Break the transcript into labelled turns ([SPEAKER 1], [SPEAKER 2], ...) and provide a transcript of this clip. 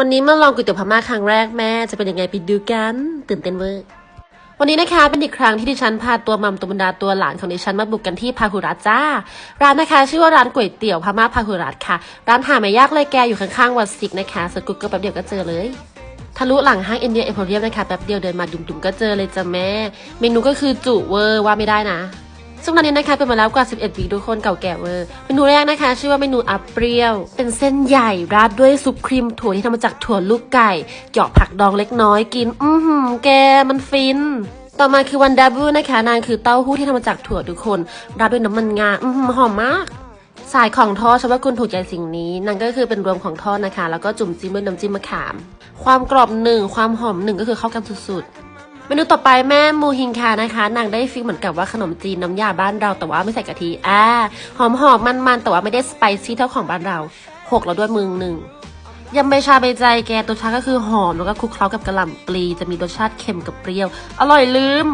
[SPEAKER 1] วันนี้มาลองก๋วยเตี๋ยวพม่าครั้งแรกแม่จะเป็นยังไงไปดูกัน ตื่นเต้นเวอร์วันนี้นะคะเป็นอีกครั้งที่ดิฉันพาตัวมัมตัวบรรดาตัวหลานของดิฉันมาบุกกันที่พาหุรัตจ้า ร้านนะคะชื่อว่าร้านก๋วยเตี๋ยวพม่าพาหุรัตค่ะ ร้านหาไม่ยากเลยแกอยู่ข้างๆวัดสิกนะคะสกุกเกิลแป๊บเดียวก็เจอเลย ทะลุหลังห้างอินเดียเอโพเรียมนะคะแป๊บเดียวเดินมาดุมๆก็เจอเลยจ้ะแม่ เมนูก็คือจุเวอร์ว่าไม่ได้นะ ซึ่งร้านนี้นะคะเป็นมาแล้วกว่า 11ปีทุกคนเก่าแก่เวอร์เมนูแรกนะคะ ชื่อว่าเมนูอัปเปรี้ยว เป็นเส้นใหญ่ราดด้วยซุปครีมถั่วที่ทำมาจากถั่วลูกไก่เหยาะผักดองเล็กน้อยกิน อือหือแกมันฟินต่อมาคือวันดาบูนะคะนางคือเต้าหู้ที่ทำมาจากถั่วทุกคนราดด้วยน้ำมันงาอือหือหอมมาก สายของทอดฉันว่าคุณถูกใจสิ่งนี้นั่นก็คือเป็นรวมของทอดนะคะ แล้วก็จุ่มจิ้มด้วยน้ำจิ้มมะขาม ความกรอบหนึ่งความหอมหนึ่งก็คือเข้ากันสุดๆ เมนูต่อไปแม่มูฮิงคานะคะนางได้ฟิลเหมือนกับว่าขนมจีนน้ำยาบ้านเราแต่ว่าไม่ใส่กะทิอ่าหอมหอมมันมันๆแต่ว่าไม่ได้สไปซี่เท่าของบ้านเราหกเราด้วยมือหนึ่งยำใบชาใบใจแกตัวชาก็คือหอมแล้วก็คลุกเคล้ากับกระหล่ำปลีจะมีรสชาติเค็มกับเปรี้ยว อร่อยลืม